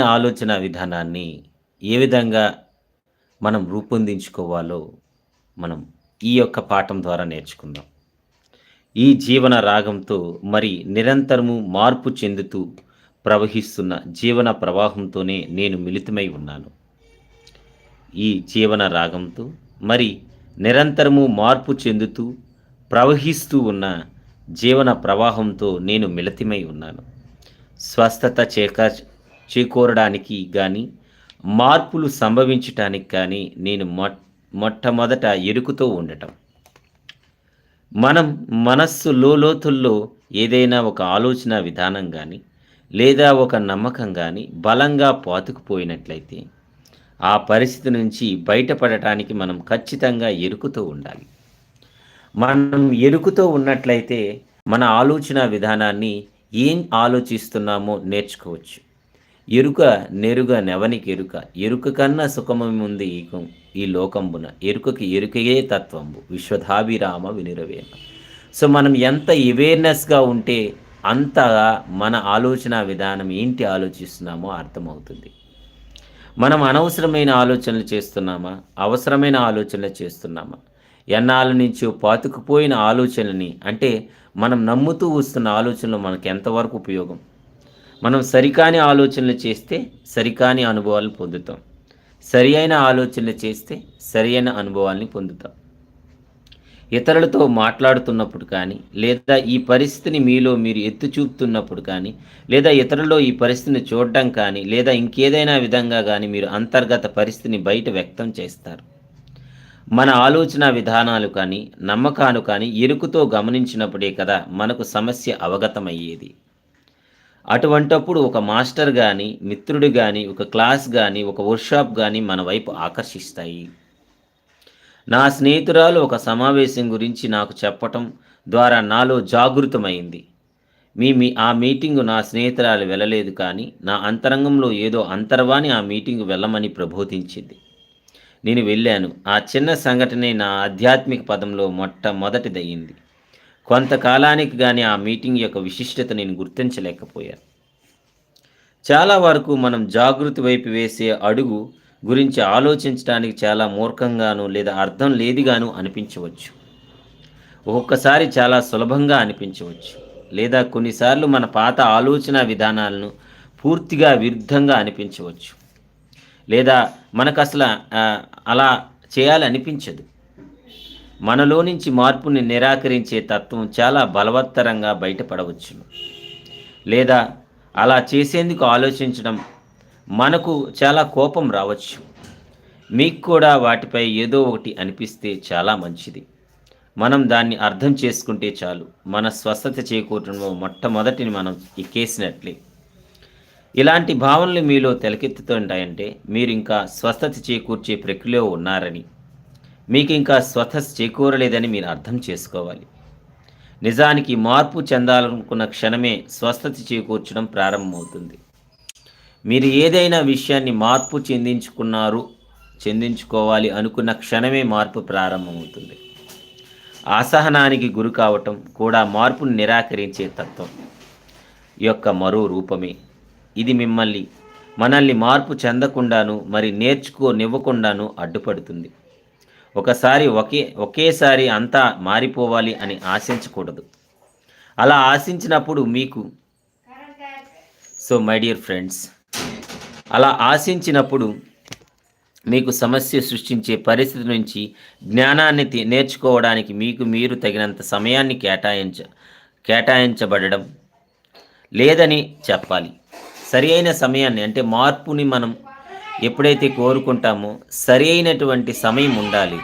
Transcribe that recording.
ఆలోచన విధానాన్ని ఏ విధంగా మనం రూపొందించుకోవాలో మనం ఈ యొక్క పాఠం ద్వారా నేర్చుకుందాం. ఈ జీవన రాగంతో మరి నిరంతరము మార్పు చెందుతూ ప్రవహిస్తున్న జీవన ప్రవాహంతోనే నేను మిళితమై ఉన్నాను. ఈ జీవన రాగంతో మరి నిరంతరము మార్పు చెందుతూ ప్రవహిస్తూ ఉన్న జీవన ప్రవాహంతో నేను మిళితమై ఉన్నాను. స్వస్థత చేక చేకూరడానికి కానీ మార్పులు సంభవించటానికి కానీ నేను మొ మొట్టమొదట ఎరుకుతో ఉండటం. మనం మనస్సు లోతుల్లో ఏదైనా ఒక ఆలోచన విధానం కానీ లేదా ఒక నమ్మకం కానీ బలంగా పాతుకుపోయినట్లయితే ఆ పరిస్థితి నుంచి బయటపడటానికి మనం ఖచ్చితంగా ఎరుకుతూ ఉండాలి. మనం ఎరుకుతో ఉన్నట్లయితే మన ఆలోచన విధానాన్ని ఏం ఆలోచిస్తున్నామో నేర్చుకోవచ్చు. ఎరుక నెరుగ నెవనికి ఎరుక. ఎరుక కన్నా సుఖమముంది ఈ ఈ లోకంబున? ఎరుకకి ఎరుకయే తత్వంబు. విశ్వధాభిరామ వినిరవేమ. సో మనం ఎంత అవేర్నెస్గా ఉంటే అంత మన ఆలోచన విధానం ఏంటి ఆలోచిస్తున్నామో అర్థమవుతుంది. మనం అనవసరమైన ఆలోచనలు చేస్తున్నామా? అవసరమైన ఆలోచనలు చేస్తున్నామా? ఎన్నాళ్ళ నుంచో పాతుకుపోయిన ఆలోచనని అంటే మనం నమ్ముతూ వస్తున్న ఆలోచనలు మనకు ఎంతవరకు ఉపయోగం? మనం సరికాని ఆలోచనలు చేస్తే సరికాని అనుభవాలను పొందుతాం. సరి అయిన ఆలోచనలు చేస్తే సరి అయిన అనుభవాల్ని పొందుతాం. ఇతరులతో మాట్లాడుతున్నప్పుడు కానీ లేదా ఈ పరిస్థితిని మీలో మీరు ఎత్తు చూపుతున్నప్పుడు కానీ లేదా ఇతరుల్లో ఈ పరిస్థితిని చూడడం కానీ లేదా ఇంకేదైనా విధంగా కానీ మీరు అంతర్గత పరిస్థితిని బయట వ్యక్తం చేస్తారు. మన ఆలోచన విధానాలు కానీ నమ్మకాలు కానీ ఎరుకుతో గమనించినప్పుడే కదా మనకు సమస్య అవగతమయ్యేది. అటువంటప్పుడు ఒక మాస్టర్ కానీ మిత్రుడు కానీ ఒక క్లాస్ కానీ ఒక వర్క్షాప్ కానీ మన వైపు ఆకర్షిస్తాయి. నా స్నేహితురాలు ఒక సమావేశం గురించి నాకు చెప్పటం ద్వారా నాలో జాగృతమైంది. మీ మీ ఆ మీటింగు నా స్నేహితురాలు వెళ్ళలేదు కానీ నా అంతరంగంలో ఏదో అంతర్వాణి ఆ మీటింగు వెళ్ళమని ప్రబోధించింది. నేను వెళ్ళాను. ఆ చిన్న సంఘటనే నా ఆధ్యాత్మిక పదంలో మొట్టమొదటిదయ్యింది. కొంతకాలానికి కానీ ఆ మీటింగ్ యొక్క విశిష్టత నేను గుర్తించలేకపోయాను. చాలా వరకు మనం జాగృతి వైపు వేసే అడుగు గురించి ఆలోచించడానికి చాలా మూర్ఖంగాను లేదా అర్థం లేదిగాను అనిపించవచ్చు. ఒక్కొక్కసారి చాలా సులభంగా అనిపించవచ్చు. లేదా కొన్నిసార్లు మన పాత ఆలోచన విధానాలను పూర్తిగా విరుద్ధంగా అనిపించవచ్చు. లేదా మనకు అసలు అలా చేయాలనిపించదు. మనలో నుంచి మార్పుని నిరాకరించే తత్వం చాలా బలవత్తరంగా బయటపడవచ్చును. లేదా అలా చేసేందుకు ఆలోచించడం మనకు చాలా కోపం రావచ్చు. మీకు కూడా వాటిపై ఏదో ఒకటి అనిపిస్తే చాలా మంచిది. మనం దాన్ని అర్థం చేసుకుంటే చాలు. మన స్వస్థత చేకూరడంలో మొట్టమొదటిని మనం ఎక్కేసినట్లే ఇలాంటి భావనలు మీలో తెలకెత్తుతుంటాయంటే మీరు ఇంకా స్వస్థత చేకూర్చే ప్రక్రియలో ఉన్నారని మీకు ఇంకా స్వత చేకూరలేదని మీరు అర్థం చేసుకోవాలి. నిజానికి మార్పు చెందాలనుకున్న క్షణమే స్వస్థత చేకూర్చడం ప్రారంభమవుతుంది. మీరు ఏదైనా విషయాన్ని మార్పు చెందించుకున్నారు చెందించుకోవాలి అనుకున్న క్షణమే మార్పు ప్రారంభమవుతుంది. అసహనానికి గురి కావటం కూడా మార్పును నిరాకరించే తత్వం యొక్క మరో రూపమే. ఇది మిమ్మల్ని మనల్ని మార్పు చెందకుండాను మరి నేర్చుకోనివ్వకుండాను అడ్డుపడుతుంది. ఒకసారి ఒకే ఒకేసారి అంతా మారిపోవాలి అని ఆశించకూడదు. అలా ఆశించినప్పుడు మీకు సో మై డియర్ ఫ్రెండ్స్ అలా ఆశించినప్పుడు మీకు సమస్య సృష్టించే పరిస్థితి నుంచి జ్ఞానాన్ని నేర్చుకోవడానికి మీకు మీరు తగినంత సమయాన్ని కేటాయించ కేటాయించబడడం లేదని చెప్పాలి. సరి అయిన సమయాన్ని అంటే మార్పుని మనం ఎప్పుడైతే కోరుకుంటామో సరి అయినటువంటి సమయం ఉండాలి.